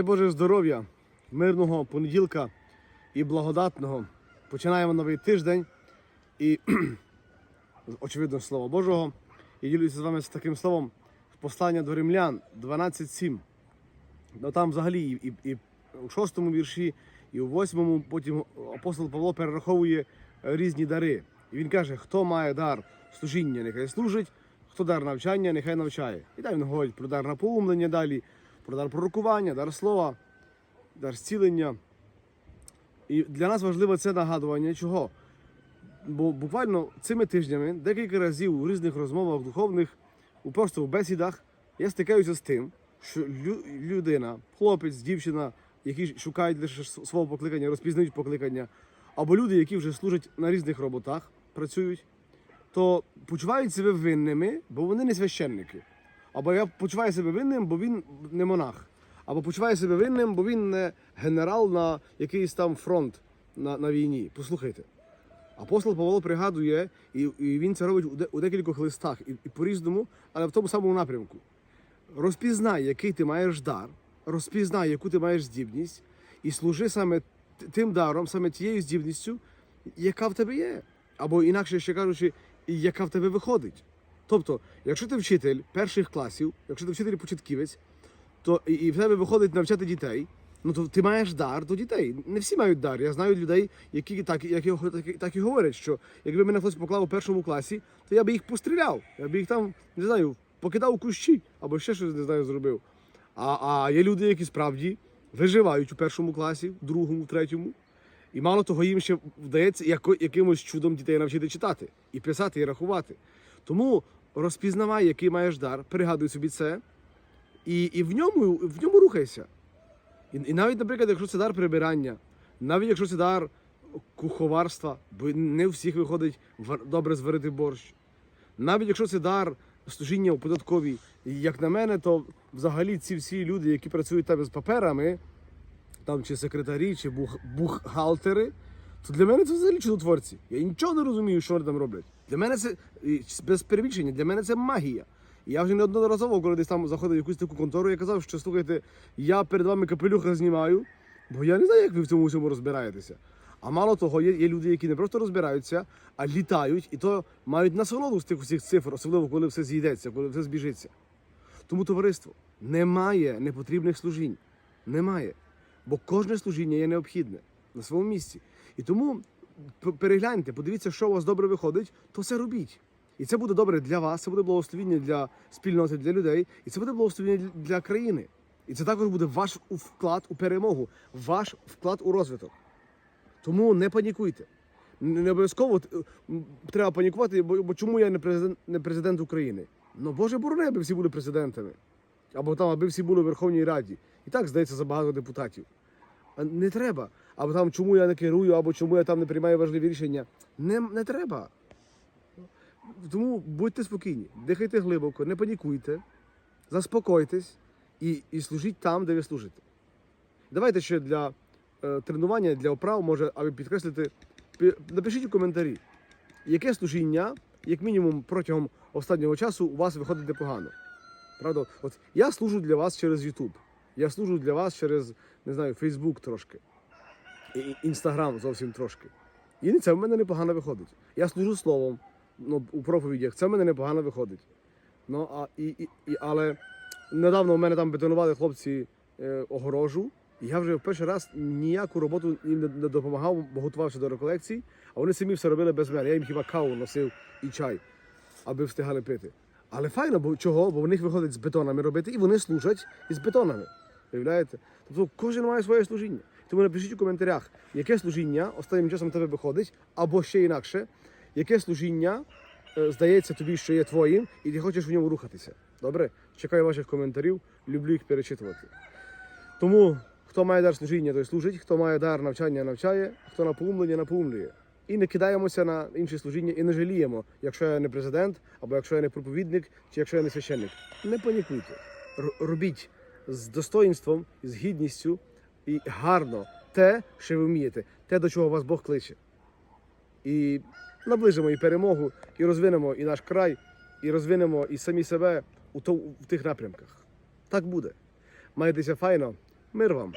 Дай Боже здоров'я, мирного понеділка і благодатного. Починаємо новий тиждень і, очевидно, Слово Божого. І ділюся з вами з таким словом послання до римлян 12.7. Ну там взагалі і, і, і у шостому вірші, і у восьмому потім апостол Павло перераховує е, різні дари. І він каже, хто має дар служіння, нехай служить, хто дар навчання, нехай навчає. І далі він говорить про дар напоумлення далі, про дар пророкування, дар слова, дар зцілення. І для нас важливо це нагадування чого? Бо буквально цими тижнями декілька разів у різних розмовах духовних, просто в бесідах, я стикаюся з тим, що людина, хлопець, дівчина, які шукають лише свого покликання, розпізнають покликання, або люди, які вже служать на різних роботах, працюють, то почувають себе винними, бо вони не священники. Або я почуваю себе винним, бо він не монах. Або почуваю себе винним, бо він не генерал на якийсь там фронт на, на війні. Послухайте. Апостол Павло пригадує, і, і він це робить у, де, у декількох листах, і, і по-різному, але в тому самому напрямку. Розпізнай, який ти маєш дар, розпізнай, яку ти маєш здібність, і служи саме тим даром, саме тією здібністю, яка в тебе є. Або інакше ще кажучи, яка в тебе виходить. Тобто, якщо ти вчитель перших класів, якщо ти вчитель початківець, то і, і в тебе виходить навчати дітей, ну то ти маєш дар до дітей. Не всі мають дар. Я знаю людей, які так, як, і- так, так і говорять, що якби мене хтось поклав у першому класі, то я би їх постріляв. Я би їх там, не знаю, покидав у кущі або ще щось не знаю, зробив. А, а є люди, які справді виживають у першому класі, в другому, в третьому. І мало того, їм ще вдається якимось чудом дітей навчити читати, і писати, і рахувати. Тому розпізнавай, який маєш дар, пригадуй собі це, і, і в, ньому, в ньому рухайся. І, і навіть, наприклад, якщо це дар прибирання, навіть якщо це дар куховарства, бо не у всіх виходить добре зварити борщ, навіть якщо це дар служіння у податковій, як на мене, то взагалі ці всі люди, які працюють там з паперами, там чи секретарі, чи бух, бухгалтери, то для мене це взагалі чудотворці. Я нічого не розумію, що вони там роблять. Для мене це без перебільшення, для мене це магія. Я вже неодноразово, коли десь там заходив в якусь таку контору, я казав, що слухайте, я перед вами капелюха знімаю, бо я не знаю, як ви в цьому всьому розбираєтеся. А мало того, є, є люди, які не просто розбираються, а літають, і то мають насолоду з тих усіх цифр, особливо коли все з'їдеться, коли все збіжиться. Тому товариство немає непотрібних служінь. Немає. Бо кожне служіння є необхідне на своєму місці. І тому перегляньте, подивіться, що у вас добре виходить, то все робіть. І це буде добре для вас, це буде благословіння для спільноти, для людей, і це буде благословіння для- країни. І це також буде ваш вклад у перемогу, ваш вклад у розвиток. Тому не панікуйте. Не обов'язково е, треба панікувати, бо, чому я не президент, не президент України? Ну, Боже борони, аби всі були президентами. Або там, аби всі були в Верховній Раді. І так здається за багато депутатів. Не треба. Або там чому я не керую, або чому я там не приймаю важливі рішення. Не, не треба. Тому будьте спокійні, дихайте глибоко, не панікуйте, заспокойтесь і, і служіть там, де ви служите. Давайте ще для е, тренування, для оправ, може, аби підкреслити, пі- напишіть у коментарі, яке служіння, як мінімум, протягом останнього часу у вас виходить непогано. Правда, от я служу для вас через YouTube. Я служу для вас через, не знаю, Facebook трошки. І Instagram зовсім трошки. І це в мене непогано виходить. Я служу словом ну, у проповідях, це в мене непогано виходить. Ну, а, і, і, і, але недавно у мене там бетонували хлопці е, огорожу, і я вже в перший раз ніяку роботу їм не, допомагав, бо готувався до реколекцій, а вони самі все робили без мене. Я їм хіба каву носив і чай, аби встигали пити. Але файно, бо чого? Бо в них виходить з бетонами робити, і вони служать із бетонами. Уявляєте? Тобто кожен має своє служіння. Тому напишіть у коментарях, яке служіння останнім часом тебе виходить, або ще інакше, яке служіння е, здається тобі, що є твоїм, і ти хочеш в ньому рухатися. Добре? Чекаю ваших коментарів, люблю їх перечитувати. Тому, хто має дар служіння, той служить, хто має дар навчання, навчає, хто напоумлення, напоумлює. І не кидаємося на інші служіння і не жаліємо, якщо я не президент, або якщо я не проповідник, чи якщо я не священник. Не панікуйте. Робіть з достоїнством, з гідністю і гарно те, що ви вмієте, те, до чого вас Бог кличе. І наближимо і перемогу, і розвинемо і наш край, і розвинемо і самі себе у, то, в тих напрямках. Так буде. Майтеся файно, Мир вам!